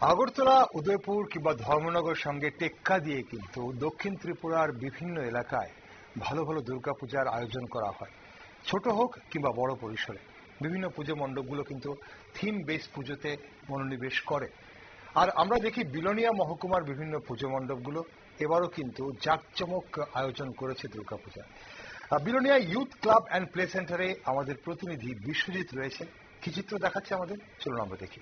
আগরতলা, উদয়পুর কিংবা ধর্মনগর সঙ্গে টেক্কা দিয়ে কিন্তু দক্ষিণ ত্রিপুরার বিভিন্ন এলাকায় ভালো ভালো দুর্গাপূজার আয়োজন করা হয়। ছোট হোক কিংবা বড় পরিসরে। বিভিন্ন পুজো মণ্ডপগুলো কিন্তু থিম বেস পুজোতে মনোনিবেশ করে। আর আমরা দেখি বিলোনিয়া মহকুমার বিভিন্ন পুজো মণ্ডপগুলো। এবারও কিন্তু জাঁকজমক আয়োজন করেছে Durga Puja. Belonia youth club and play সেন্টারে আমাদের প্রতিনিধি বিশ্বজিৎ রয়েছে। কি চিত্র দেখাচ্ছে আমাদের? চলুন আমরা দেখি।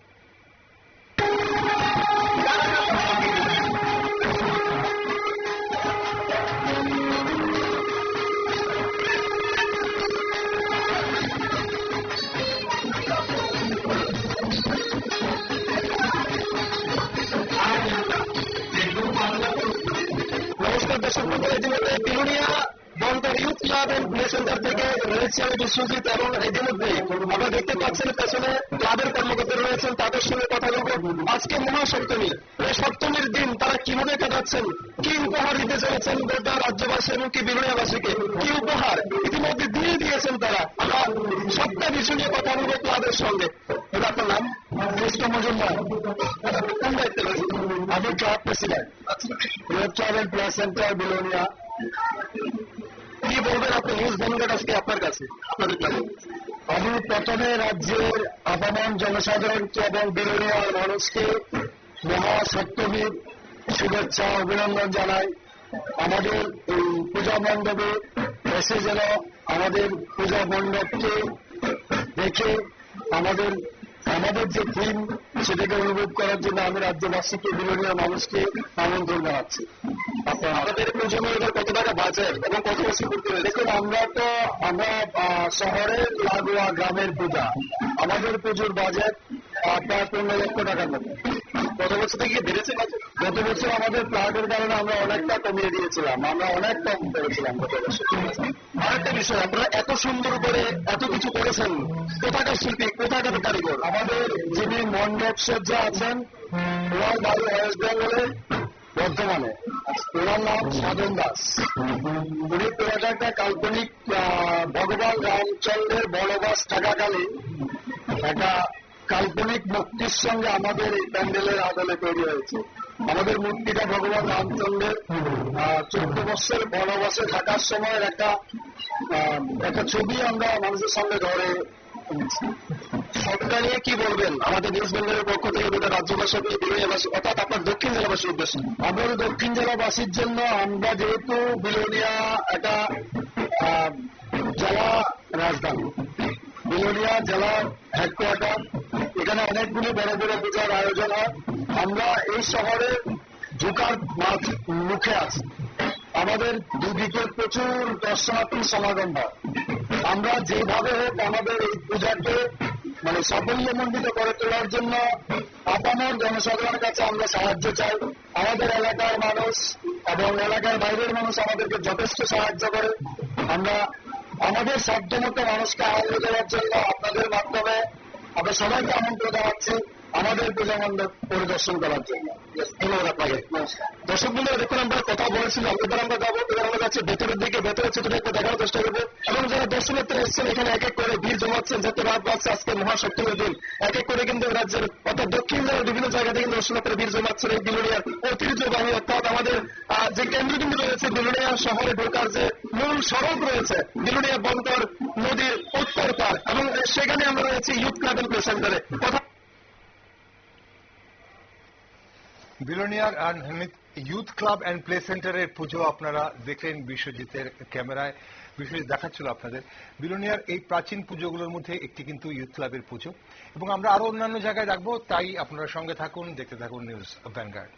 সপ্তমীর দিন তারা কীভাবে কাটাচ্ছেন, কি উপহার দিতে চলেছেন গোটা রাজ্যবাসী এবং কি বিলুনিয়াবাসীকে কি উপহার? ইতিমধ্যে দিয়ে দিয়েছেন তারা। আমরা সবটা বিষয় নিয়ে কথা বলব ক্লাবের সঙ্গে। এটা নাম? মজুমদার রয়েছে আমি ক্লাব প্রেসিডেন্ট সেন্টার বিলোনিয়া কি বলবেন আপনি? নিউজ বন্ধুদের আজকে আপনার কাছে? আমি প্রথমে রাজ্যের আপামন জনসাধারণকে এবং বিরোধীয় মানুষকে মহাসপ্তমীর শুভেচ্ছা অভিনন্দন জানাই। আমাদের এই পূজা মণ্ডপে এসে যেন আমাদের পূজা মণ্ডপকে দেখে আমাদের আমাদের যে থিম সেটাকে অনুভব করার জন্য আমি রাজ্যবাসীকে বিলনীয় মানুষকে আমন্ত্রণ জানাচ্ছি। আমাদের প্রজন্ম এবার কত টাকা বাজেট এবং কত বছর করতে হবে দেখুন আমরা তো আমরা শহরের লাগোয়া গ্রামের পূজা। আমাদের পুজোর বাজেট আপনার প্রায় পনেরো লক্ষ টাকার মতো। বছর থেকে বেড়েছে গত বছর আমাদের প্লাটের কারণে আমরা অনেকটা কমিয়ে দিয়েছিলাম, আমরা অনেক কম করেছিলাম গত বছর। আরেকটা বিষয়, আপনারা এত সুন্দর করে এত কিছু করেছেন, কোথাকার শিল্পী, কোথাকার কারিগর? আমাদের যিনি মণ্ডপ সজ্জা আছেন, ওনার বাড়ি ওয়েস্ট বেঙ্গলে, বর্ধমানে। ওনার নাম সাধন দাস। উনি পুরোটা একটা কাল্পনিক ভগবান রামচন্দ্রের বনবাস থাকাকালীন একটা কাল্পনিক মুক্তির সঙ্গে আমাদের এই প্যান্ডেলের আদলে তৈরি হয়েছে। আমাদের মূর্তিটা ভগবান রামচন্দ্রের চোদ্দ বছর বনবাসে থাকার সময় একটা একটা ছবি আমরা মানুষের সামনে ধরে সরকার নিয়ে কি বলবেন? আমাদের নিউজ বেঙ্গলের পক্ষ থেকে গোটা রাজ্যবাসী বিলোনিয়াবাসী অর্থাৎ আপনার দক্ষিণ জেলাবাসীর উদ্দেশ্যে। আমাদের দক্ষিণ জেলাবাসীর জন্য আমরা যেহেতু বিলোনিয়া একটা জেলা রাজধানী। বিলোনিয়া জেলার হেডকোয়ার্টার এখানে অনেকগুলি বড় বড় পূজার আয়োজন হয়। আমরা এই শহরে ঢোকার মাঝ মুখে আছি। আমাদের দুদিকে প্রচুর দর্শনার্থী সমাগম হয়। আমরা যেভাবে হোক আমাদের এই পূজাকে মানে সাফল্যমণ্ডিত করে তোলার জন্য আপামর জনসাধারণের কাছে আমরা সাহায্য চাই। আমাদের এলাকার মানুষ এবং এলাকার বাইরের মানুষ আমাদেরকে যথেষ্ট সাহায্য করে। আমরা আমাদের সাধ্যমতো মানুষকে আনন্দ দেওয়ার জন্য আপনাদের মাধ্যমে আমরা সবাইকে আমন্ত্রণ জানাচ্ছি আমাদের পূজা মণ্ডপ পরিদর্শন করার জন্য। ধন্যবাদ আপনাকে। দর্শক বন্ধুরা দেখুন আমরা কথা বলেছিলাম এবার আমরা যাব এবার আমরা যাচ্ছি ভেতরের দিকে। ভেতরের চিত্রটা একটু দেখার চেষ্টা করব। এবং যারা দর্শনার্থী এসেছেন এখানে এক এক করে ভিড় জমাচ্ছেন যাতে রাত বাড়ছে আজকে মহাসপ্তমীর দিন। এক এক করে কিন্তু রাজ্যের অর্থাৎ দক্ষিণ জেলার বিভিন্ন জায়গা থেকে দর্শনার্থীরা ভিড় জমাচ্ছেন। এই বিলুনিয়ার ঐতিহ্যবাহী অর্থাৎ আমাদের যে কেন্দ্রবিন্দু রয়েছে বিলুনিয়া শহরে ঢোকার যে মূল সড়ক রয়েছে, বিলুনিয়া বন্দর, নদীর উত্তর পার এবং সেখানে আমরা রয়েছে ইউথ ক্লাব এন্ড প্লে সেন্টারে। বিলোনিয়ার ইউথ ক্লাব অ্যান্ড প্লে সেন্টারের পুজো আপনারা দেখলেন বিশ্বজিতের ক্যামেরায়। বিশ্বজিৎ দেখাচ্ছিল আপনাদের। বিলোনিয়ার এই প্রাচীন পুজোগুলোর মধ্যে একটি কিন্তু ইউথ ক্লাবের পুজো। এবং আমরা আরও অন্যান্য জায়গায় রাখব তাই আপনারা সঙ্গে থাকুন, দেখতে থাকুন নিউজ ভ্যানগার্ড।